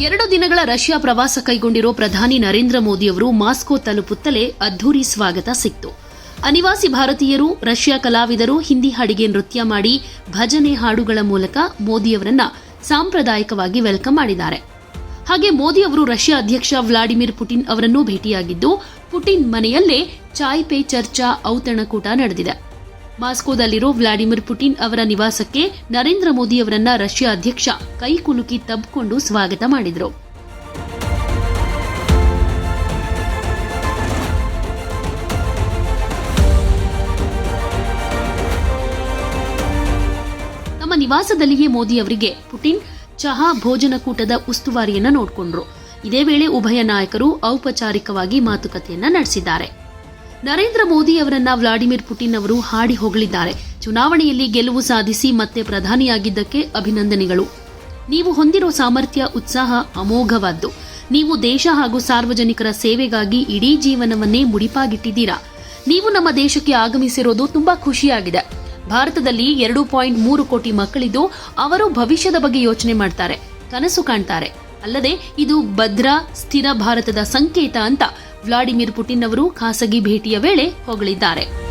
ಎರಡು ದಿನಗಳ ರಷ್ಯಾ ಪ್ರವಾಸ ಕೈಗೊಂಡಿರೋ ಪ್ರಧಾನಿ ನರೇಂದ್ರ ಮೋದಿ ಅವರು ಮಾಸ್ಕೋ ತಲುಪುತ್ತಲೇ ಅದ್ದೂರಿ ಸ್ವಾಗತ ಸಿಕ್ತು. ಅನಿವಾಸಿ ಭಾರತೀಯರು, ರಷ್ಯಾ ಕಲಾವಿದರು ಹಿಂದಿ ಹಾಡಿಗೆ ನೃತ್ಯ ಮಾಡಿ ಭಜನೆ ಹಾಡುಗಳ ಮೂಲಕ ಮೋದಿಯವರನ್ನ ಸಾಂಪ್ರದಾಯಿಕವಾಗಿ ವೆಲ್ಕಮ್ ಮಾಡಿದ್ದಾರೆ. ಹಾಗೆ ಮೋದಿ ಅವರು ರಷ್ಯಾ ಅಧ್ಯಕ್ಷ ವ್ಲಾಡಿಮಿರ್ ಪುಟಿನ್ ಅವರನ್ನೂ ಭೇಟಿಯಾಗಿದ್ದು, ಪುಟಿನ್ ಮನೆಯಲ್ಲೇ ಚಾಯ್ ಪೇ ಚರ್ಚಾ ಔತಣಕೂಟ ನಡೆದಿದೆ. ಮಾಸ್ಕೋದಲ್ಲಿರೋ ವ್ಲಾಡಿಮಿರ್ ಪುಟಿನ್ ಅವರ ನಿವಾಸಕ್ಕೆ ನರೇಂದ್ರ ಮೋದಿ ಅವರನ್ನ ರಷ್ಯಾ ಅಧ್ಯಕ್ಷ ಕೈ ಕುಲುಕಿ ತಬ್ಕೊಂಡು ಸ್ವಾಗತ ಮಾಡಿದರು. ತಮ್ಮ ನಿವಾಸದಲ್ಲಿಯೇ ಮೋದಿ ಅವರಿಗೆ ಪುಟಿನ್ ಚಹಾ ಭೋಜನಕೂಟದ ಉಸ್ತುವಾರಿಯನ್ನ ನೋಡಿಕೊಂಡ್ರು. ಇದೇ ವೇಳೆ ಉಭಯ ನಾಯಕರು ಔಪಚಾರಿಕವಾಗಿ ಮಾತುಕತೆಯನ್ನ ನಡೆಸಿದ್ದಾರೆ. ನರೇಂದ್ರ ಮೋದಿ ಅವರನ್ನ ವ್ಲಾಡಿಮಿರ್ ಪುಟಿನ್ ಅವರು ಹಾಡಿ ಹೊಗಳಿದ್ದಾರೆ. ಚುನಾವಣೆಯಲ್ಲಿ ಗೆಲುವು ಸಾಧಿಸಿ ಮತ್ತೆ ಪ್ರಧಾನಿಯಾಗಿದ್ದಕ್ಕೆ ಅಭಿನಂದನೆಗಳು. ನೀವು ಹೊಂದಿರೋ ಸಾಮರ್ಥ್ಯ, ಉತ್ಸಾಹ ಅಮೋಘವಾದ್ದು. ನೀವು ದೇಶ ಹಾಗೂ ಸಾರ್ವಜನಿಕರ ಸೇವೆಗಾಗಿ ಇಡೀ ಜೀವನವನ್ನೇ ಮುಡಿಪಾಗಿಟ್ಟಿದ್ದೀರಾ. ನೀವು ನಮ್ಮ ದೇಶಕ್ಕೆ ಆಗಮಿಸಿರೋದು ತುಂಬಾ ಖುಷಿಯಾಗಿದೆ. ಭಾರತದಲ್ಲಿ ಎರಡು ಪಾಯಿಂಟ್ ಮೂರು ಕೋಟಿ ಮಕ್ಕಳಿದ್ದು ಅವರು ಭವಿಷ್ಯದ ಬಗ್ಗೆ ಯೋಚನೆ ಮಾಡ್ತಾರೆ, ಕನಸು ಕಾಣ್ತಾರೆ. ಅಲ್ಲದೆ ಇದು ಭದ್ರ, ಸ್ಥಿರ ಭಾರತದ ಸಂಕೇತ ಅಂತ ವ್ಲಾಡಿಮಿರ್ ಪುಟಿನ್ ಅವರು ಖಾಸಗಿ ಭೇಟಿಯ ವೇಳೆ ಹೊಗಳಿದ್ದಾರೆ.